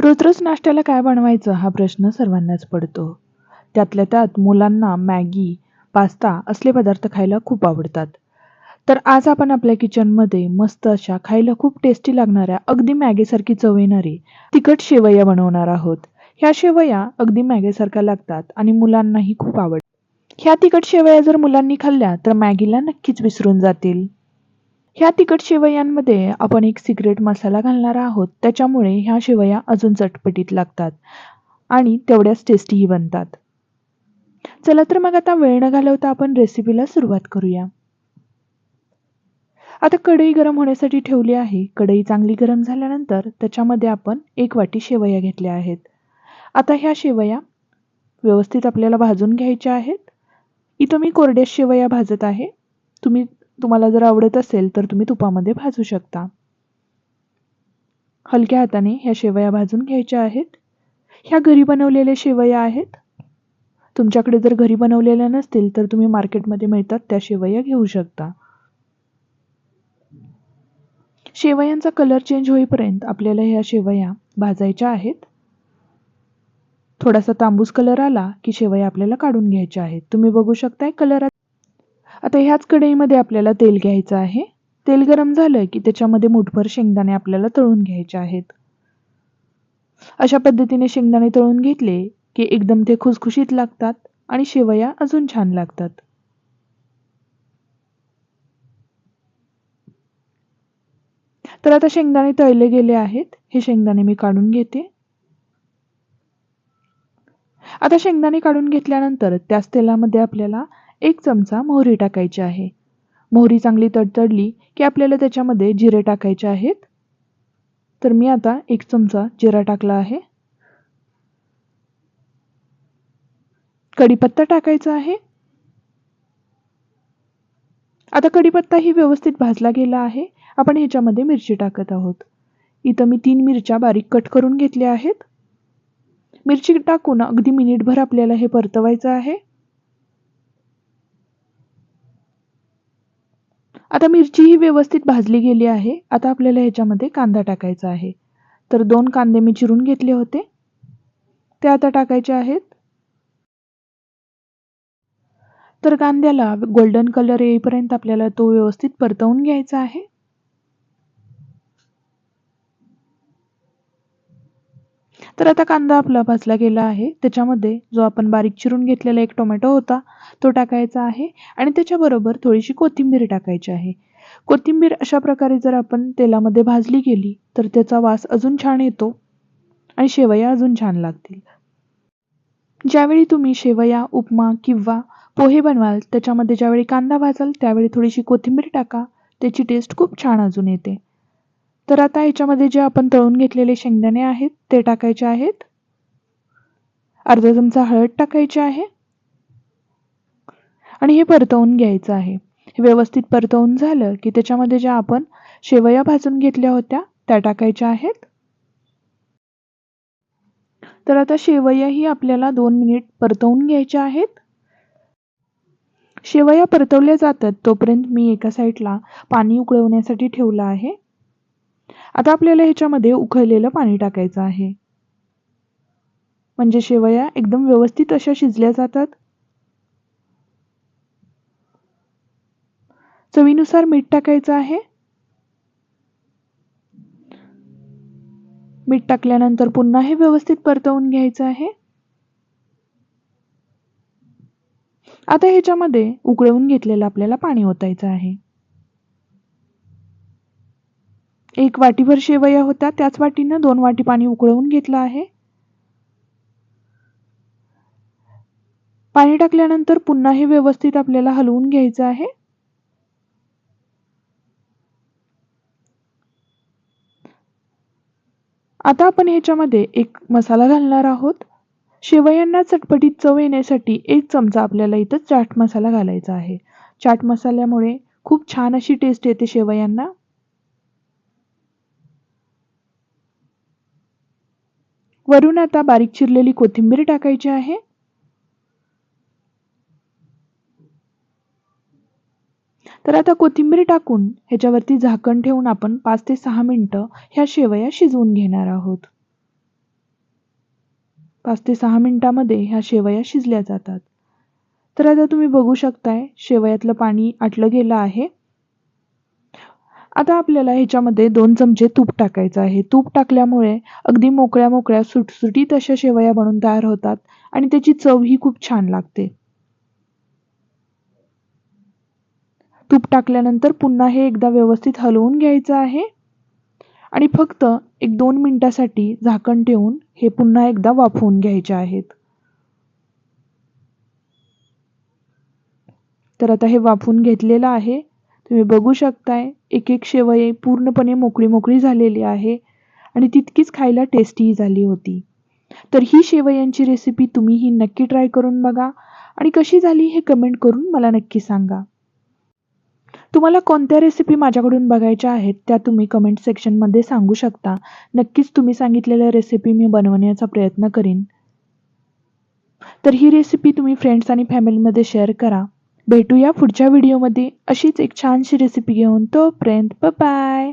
रोज रोज नाश्त्याला काय बनवायचं हा प्रश्न सर्वांनाच पडतो. त्यातल्या त्यात मुलांना मॅगी पास्ता असले पदार्थ खायला खूप आवडतात. तर आज आपण आपल्या किचनमध्ये मस्त अशा खायला खूप टेस्टी लागणाऱ्या अगदी मॅगीसारखी चव येणारी तिखट शेवया बनवणार आहोत. ह्या शेवया अगदी मॅगीसारख्या लागतात आणि मुलांनाही खूप आवडतात. ह्या तिखट शेवया जर मुलांनी खाल्ल्या तर मॅगीला नक्कीच विसरून जातील. ह्या तिखट शेवयांमध्ये आपण एक सिक्रेट मसाला घालणार आहोत. त्याच्यामुळे ह्या शेवया अजून चटपटीत लागतात आणि तेवढ्याच टेस्टीही बनतात. चला तर मग आता वेळ न घालवता आपण रेसिपीला सुरुवात करूया. आता कढई गरम होण्यासाठी ठेवली आहे. कढई चांगली गरम झाल्यानंतर त्याच्यामध्ये आपण एक वाटी शेवया घेतल्या आहेत. आता ह्या शेवया व्यवस्थित आपल्याला भाजून घ्यायच्या आहेत. इथं मी कोरड्या शेवया भाजत आहे. तुम्ही तुम्हाला जर आवडत असेल तर तुम्ही तुपामध्ये भाजू शकता. हलक्या हाताने ह्या शेवया भाजून घ्यायच्या आहेत. ह्या घरी बनवलेल्या शेवया आहेत. तुमच्याकडे जर घरी बनवलेल्या नसतील तर तुम्ही मार्केटमध्ये मिळतात त्या शेवया घेऊ शकता. शेवयांचा कलर चेंज होईपर्यंत आपल्याला ह्या शेवया भाजायच्या आहेत. थोडासा तांबूस कलर आला की शेवया आपल्याला काढून घ्यायच्या आहेत. तुम्ही बघू शकताय कलर आता ह्याच कढईमध्ये आपल्याला तेल घ्यायचं आहे. तेल गरम झालं की त्याच्यामध्ये मुठभर शेंगदाणे आपल्याला तळून घ्यायचे आहेत. अशा पद्धतीने शेंगदाणे तळून घेतले की एकदम ते खुसखुशीत लागतात आणि शेवया अजून छान लागतात. तर आता शेंगदाणे तळले गेले आहेत. हे शेंगदाणे मी काढून घेते. आता शेंगदाणे काढून घेतल्यानंतर त्याच तेलामध्ये आपल्याला एक चमचा मोहरी टाकायची आहे. मोहरी चांगली तडतडली की आपल्याला त्याच्यामध्ये जिरे टाकायचे आहेत. तर मी आता एक चमचा जिरा टाकला आहे. कढीपत्ता टाकायचा आहे. आता कढीपत्ता ही व्यवस्थित भाजला गेला आहे. आपण ह्याच्यामध्ये मिरची टाकत आहोत. इथं मी तीन मिरच्या बारीक कट करून घेतल्या आहेत. मिरची टाकून अगदी मिनिटभर आपल्याला हे परतवायचं आहे. आता मिरची ही व्यवस्थित भाजली गेली आहे. आता आपल्याला ह्याच्यामध्ये कांदा टाकायचा आहे. तर दोन कांदे मी चिरून घेतले होते. ते आता टाकायचे आहेत. तर कांद्याला गोल्डन कलर येईपर्यंत आपल्याला तो व्यवस्थित परतवून घ्यायचा आहे. तर आता कांदा आपला भाजला गेला आहे. त्याच्यामध्ये जो आपण बारीक चिरून घेतलेला एक टोमॅटो होता तो टाकायचा आहे आणि त्याच्याबरोबर थोडीशी कोथिंबीर टाकायची आहे. कोथिंबीर अशा प्रकारे जर आपण तेलामध्ये भाजली गेली तर त्याचा वास अजून छान येतो आणि शेवया अजून छान लागतील. ज्यावेळी तुम्ही शेवया उपमा किंवा पोहे बनवाल त्याच्यामध्ये ज्यावेळी कांदा भाजाल त्यावेळी थोडीशी कोथिंबीर टाका. त्याची टेस्ट खूप छान अजून येते. तर आता ह्याच्यामध्ये जे आपण तळून घेतलेले शेंगदाणे आहेत ते टाकायचे आहेत. अर्धा चमचा हळद टाकायची आहे. आणि हे परतवून घ्यायचं आहे. व्यवस्थित परतवून झालं की त्याच्यामध्ये ज्या आपण शेवया भाजून घेतल्या होत्या त्या टाकायच्या आहेत. तर आता शेवया ही आपल्याला दोन मिनिट परतवून घ्यायच्या आहेत. शेवया परतवल्या जातात तोपर्यंत मी एका साईडला पाणी उकळवण्यासाठी ठेवलं आहे. आता आपल्याला ह्याच्यामध्ये उकळलेलं पाणी टाकायचं आहे. म्हणजे शेवया एकदम व्यवस्थित अशा शिजल्या जातात. चवीनुसार मीठ टाकायचं आहे. मीठ टाकल्यानंतर पुन्हा हे व्यवस्थित परतवून घ्यायचं आहे. आता ह्याच्यामध्ये उकळवून घेतलेलं आपल्याला पाणी ओतायचं आहे. एक वाटीभर शेवया होत्या. त्याच वाटीनं दोन वाटी पाणी उकळवून घेतलं आहे. पाणी टाकल्यानंतर पुन्हा हे व्यवस्थित आपल्याला हलवून घ्यायचं आहे. आता आपण ह्याच्यामध्ये एक मसाला घालणार आहोत. शेवयांना चटपटीत चव येण्यासाठी एक चमचा आपल्याला इथं चाट मसाला घालायचा आहे. चाट मसाल्यामुळे खूप छान अशी टेस्ट येते शेवयांना. वरून आता बारीक चिरलेली कोथिंबीर टाकायची आहे. तर आता कोथिंबीर टाकून ह्याच्यावरती झाकण ठेवून आपण पाच ते सहा मिनटं ह्या शेवया शिजवून घेणार आहोत. पाच ते सहा मिनटामध्ये ह्या शेवया शिजल्या जातात. तर आता तुम्ही बघू शकताय शेवयातलं पाणी आटलं गेलं आहे. आता आपल्याला ह्याच्यामध्ये दोन चमचे तूप टाकायचं आहे. तूप टाकल्यामुळे अगदी मोकळ्या मोकळ्या सुटसुटीत अशा शेवया बनून तयार होतात आणि त्याची चव ही खूप छान लागते. तूप टाकल्यानंतर पुन्हा हे एकदा व्यवस्थित हलवून घ्यायचं आहे. आणि फक्त एक दोन मिनिटासाठी झाकण ठेवून हे पुन्हा एकदा वाफवून घ्यायचे आहेत. तर आता हे वाफवून घेतलेलं आहे. तुम्ही बघू शकताय. एक एक शेवई पूर्णपणे मोकळी मोकळी झालेली आहे आणि तितकीच खायला टेस्टीही झाली होती. तर ही शेवयांची रेसिपी तुम्ही ही नक्की ट्राय करून बघा आणि कशी झाली हे कमेंट करून मला नक्की सांगा. तुम्हाला कोणत्या रेसिपी माझ्याकडून बघायच्या आहेत त्या तुम्ही कमेंट सेक्शनमध्ये सांगू शकता. नक्कीच तुम्ही सांगितलेल्या रेसिपी मी बनवण्याचा प्रयत्न करीन. तर ही रेसिपी तुम्ही फ्रेंड्स आणि फॅमिलीमध्ये शेअर करा. भेटूया पुढच्या व्हिडिओमध्ये अशीच एक छानशी रेसिपी घेऊन तोपर्यंत बाय